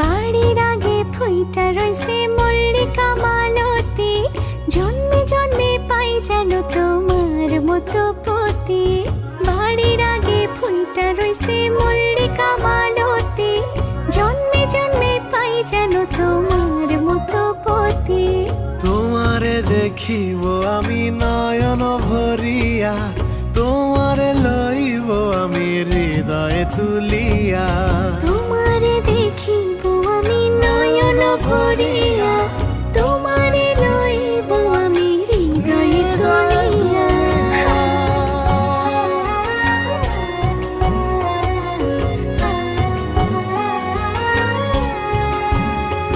বাড়ির আগে ফুইটা রইছে মল্লিকা মালতী। জন্মে জন্মে পাই যেন তোমার মতো পতি। বাড়ির আগে ফুইটা রইছে মল্লিকা মালতী। জন্মে জন্মে পাই যেন তোমার মতো পতি। তোমারে দেখিব আমি নয়ন ভরিয়া। তোমারে লইব আমি হৃদয়ে তুলিয়া। ভরি